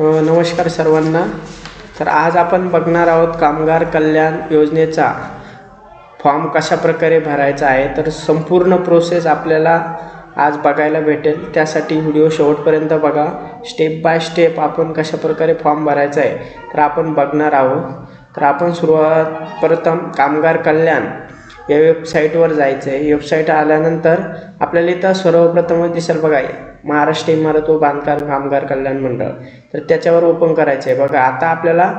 नमस्कार सर्वांना. तर आज आपण बघणार आहोत कामगार कल्याण योजनेचा फॉर्म कशा प्रकारे भरायचा आहे. तर संपूर्ण प्रोसेस आपल्याला आज बघायला भेटेल. त्यासाठी व्हिडिओ शेवटपर्यंत बघा. स्टेप बाय स्टेप आपण कशा प्रकारे फॉर्म भरायचा आहे तर आपण बघणार आहोत. तर आपण सुरुवात प्रथम कामगार कल्याण या वेबसाईटवर जायचं आहे वेबसाईट आल्यानंतर आपल्याला इथं सर्वप्रथम दिसेल बघा. महाराष्ट्र इमारत व बांधकाम कामगार कल्याण मंडळ. तर त्याच्यावर ओपन करायचं आहे बघा आता आपल्याला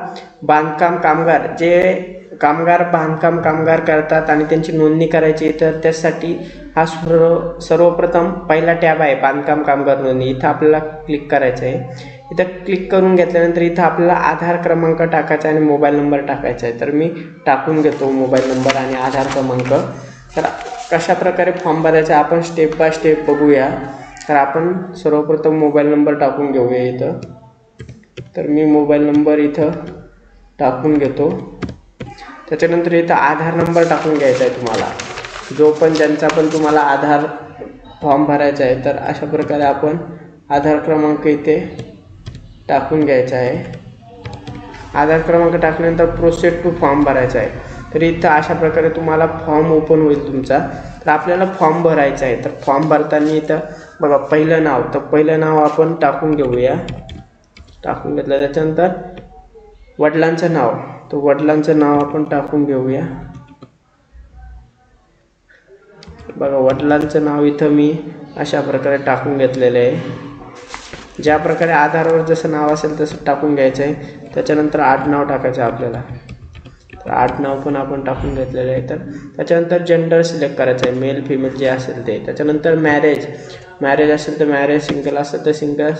बांधकाम कामगार जे कामगार बांधकाम कामगार करतात आणि त्यांची नोंदणी करायची तर त्यासाठी हा सर्व सर्वप्रथम पहिला टॅब आहे बांधकाम कामगार नोंदणी. इथं आपल्याला क्लिक करायचं आहे इथं क्लिक करून घेतल्यानंतर इथं आपल्याला आधार क्रमांक टाकायचा आहे आणि मोबाईल नंबर टाकायचा आहे. तर मी टाकून घेतो मोबाईल नंबर आणि आधार क्रमांक. तर कशा प्रकारे फॉर्म भरायचा आपण स्टेप बाय स्टेप बघूया. तर आपण सर्वप्रथम मोबाईल नंबर टाकून घेऊया इथं. तर मी मोबाईल नंबर इथं टाकून घेतो. त्याच्यानंतर इथं आधार नंबर टाकून घ्यायचा आहे तुम्हाला. जो पण ज्यांचा पण तुम्हाला आधार फॉर्म भरायचा आहे तर अशा प्रकारे आपण आधार क्रमांक इथे टाकून घ्यायचा आहे. आधार क्रमांक टाकल्यानंतर प्रोसेड टू फॉर्म भरायचा आहे. तर इथं अशा प्रकारे तुम्हाला फॉर्म ओपन होईल तुमचा. तर आपल्याला फॉर्म भरायचा आहे. तर फॉर्म भरताना इथं बघा पहिलं नाव. तर पहिलं नाव आपण टाकून घेऊया. टाकून घेतलं. त्याच्यानंतर वडिलांचं नाव. तर वडिलांचं नाव आपण टाकून घेऊया. बघा वडिलांचं नाव इथं मी अशा प्रकारे टाकून घेतलेलं आहे. ज्या प्रकारे आधारवर जसं नाव असेल तसं टाकून घ्यायचं आहे. त्याच्यानंतर आडनाव टाकायचं आहे आपल्याला. तर आडनाव पण आपण टाकून घेतलेलं आहे तर त्याच्यानंतर जेंडर सिलेक्ट करायचं आहे. मेल फिमेल जे असेल ते. त्याच्यानंतर मॅरेज मॅरेज असेल तर मॅरेज सिंगल असेल तर सिंगल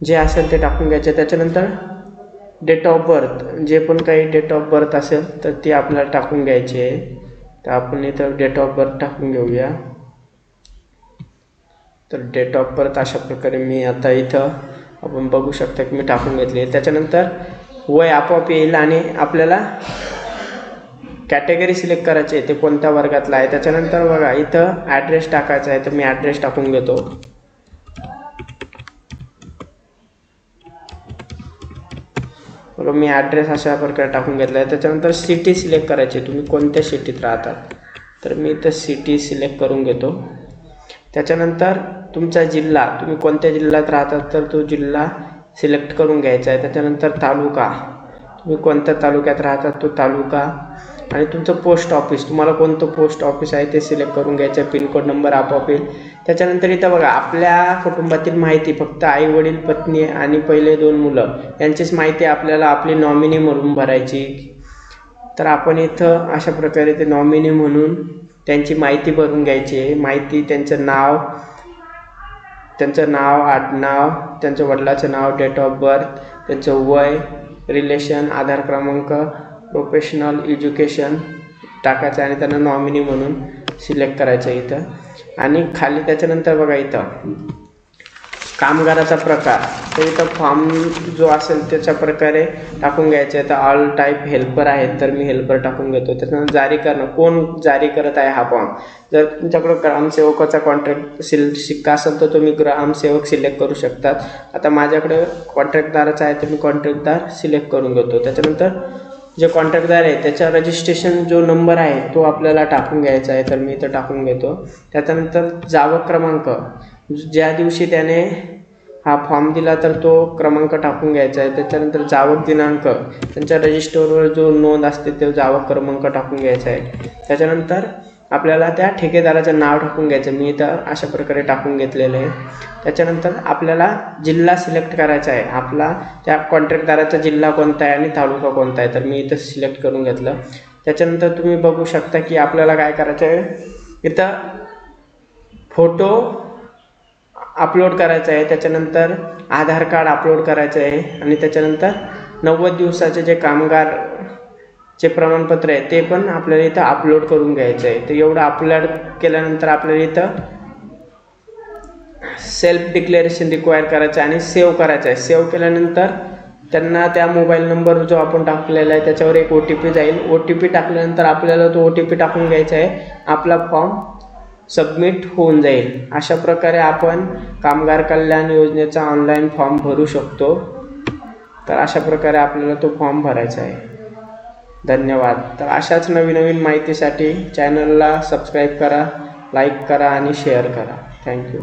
जे असेल ते टाकून घ्यायचे. त्याच्यानंतर डेट ऑफ बर्थ जे पण काही डेट ऑफ बर्थ असेल तर ती आपल्याला टाकून घ्यायची आहे. तर आपण इथं डेट ऑफ बर्थ टाकून घेऊया. तर डेट ऑफ बर्थ अशा प्रकारे मी आता इथं आपण बघू शकता की मी टाकून घेतली आहे. त्याच्यानंतर वय आपोआप येईल आणि आपल्याला कॅटेगरी सिलेक्ट करायची आहे. ते कोणत्या वर्गातला आहे? त्याच्यानंतर बघा इथं ॲड्रेस टाकायचा आहे. तर मी ॲड्रेस टाकून घेतो. बरोबर मी ॲड्रेस अशा प्रकारे टाकून घेतला आहे त्याच्यानंतर सिटी सिलेक्ट करायची तुम्ही कोणत्या सिटीत राहतात? तर मी इथं सिटी सिलेक्ट करून घेतो. त्याच्यानंतर तुमचा जिल्हा. तुम्ही कोणत्या जिल्ह्यात राहतात? तर तो जिल्हा सिलेक्ट करून घ्यायचा आहे. त्याच्यानंतर तालुका. तुम्ही कोणत्या तालुक्यात राहतात तो तालुका. आणि तुमचं पोस्ट ऑफिस तुम्हाला कोणतं पोस्ट ऑफिस आहे ते सिलेक्ट करून घ्यायचं आहे. पिनकोड नंबर आपोआप येईल. त्याच्यानंतर इथं बघा आपल्या कुटुंबातील माहिती फक्त आई वडील पत्नी आणि पहिले दोन मुलं यांचीच माहिती आपल्याला आपली नॉमिनी म्हणून भरायची. तर आपण इथं अशा प्रकारे ते नॉमिनी म्हणून त्यांची माहिती भरून घ्यायची आहे. माहिती त्यांचं नाव त्यांचं नाव आडनाव त्यांच्या वडिलाचं नाव डेट ऑफ बर्थ त्यांचं वय रिलेशन आधार क्रमांक प्रोफेशनल एज्युकेशन टाकायचं आणि त्यांना नॉमिनी म्हणून सिलेक्ट करायचं इथं. आणि खाली त्याच्यानंतर बघा इथं. कामगाराचा प्रकार. तर इथं फॉर्म जो असेल त्याच्या प्रकारे टाकून घ्यायचे. तर ऑल टाईप हेल्पर आहेत तर मी हेल्पर टाकून घेतो. त्याच्यानंतर जारी करणं. कोण जारी करत आहे हा फॉर्म जर तुमच्याकडं ग्रामसेवकाचा कॉन्ट्रॅक्ट सिल शिक्का असेल तर तुम्ही ग्रामसेवक सिलेक्ट करू शकतात. आता माझ्याकडे कॉन्ट्रॅक्टदाराचा आहे तर मी कॉन्ट्रॅक्टदार सिलेक्ट करून घेतो. त्याच्यानंतर जे कॉन्ट्रॅक्टदार आहे त्याचा रजिस्ट्रेशन जो नंबर आहे तो आपल्याला टाकून घ्यायचा आहे तर मी इथं टाकून घेतो. त्याच्यानंतर जावक क्रमांक. ज्या दिवशी त्याने हा फॉर्म दिला तर तो क्रमांक टाकून घ्यायचा आहे. त्याच्यानंतर जावक दिनांक. त्यांच्या रजिस्टरवर जो नोंद असते तो जावक क्रमांक टाकून घ्यायचा आहे. त्याच्यानंतर आपल्याला त्या ठेकेदाराचं नाव टाकून घ्यायचं. मी इथं अशा प्रकारे टाकून घेतलेलं आहे. त्याच्यानंतर आपल्याला जिल्हा सिलेक्ट करायचा आहे. आपला त्या कॉन्ट्रॅक्टदाराचा जिल्हा कोणता आहे आणि तालुका कोणता आहे तर मी इथं सिलेक्ट करून घेतलं. त्याच्यानंतर तुम्ही बघू शकता की आपल्याला काय करायचं आहे? इथं फोटो अपलोड करायचा आहे. त्याच्यानंतर आधार कार्ड अपलोड करायचं आहे. आणि त्याच्यानंतर नव्वद दिवसाचे जे कामगार जे प्रमाणपत्र आहे ते पण आपल्याला इथं अपलोड करून घ्यायचं आहे तर एवढं अपलोड केल्यानंतर आपल्याला इथं सेल्फ डिक्लेरेशन रिक्वायर करायचं आहे आणि सेव्ह करायचं आहे. सेव्ह केल्यानंतर त्यांना त्या मोबाईल नंबर जो आपण टाकलेला आहे त्याच्यावर एक ओ टी पी जाईल. ओ टी पी टाकल्यानंतर आपल्याला तो ओ टी पी टाकून घ्यायचा आहे. आपला फॉर्म सबमिट होऊन जाईल. अशा प्रकारे आपण कामगार कल्याण योजनेचा ऑनलाईन फॉर्म भरू शकतो. तर अशा प्रकारे आपल्याला तो फॉर्म भरायचा आहे. धन्यवाद. तर अशाच नवीन नवीन माहितीसाठी चॅनलला सबस्क्राईब करा लाईक करा आणि शेअर करा. थँक्यू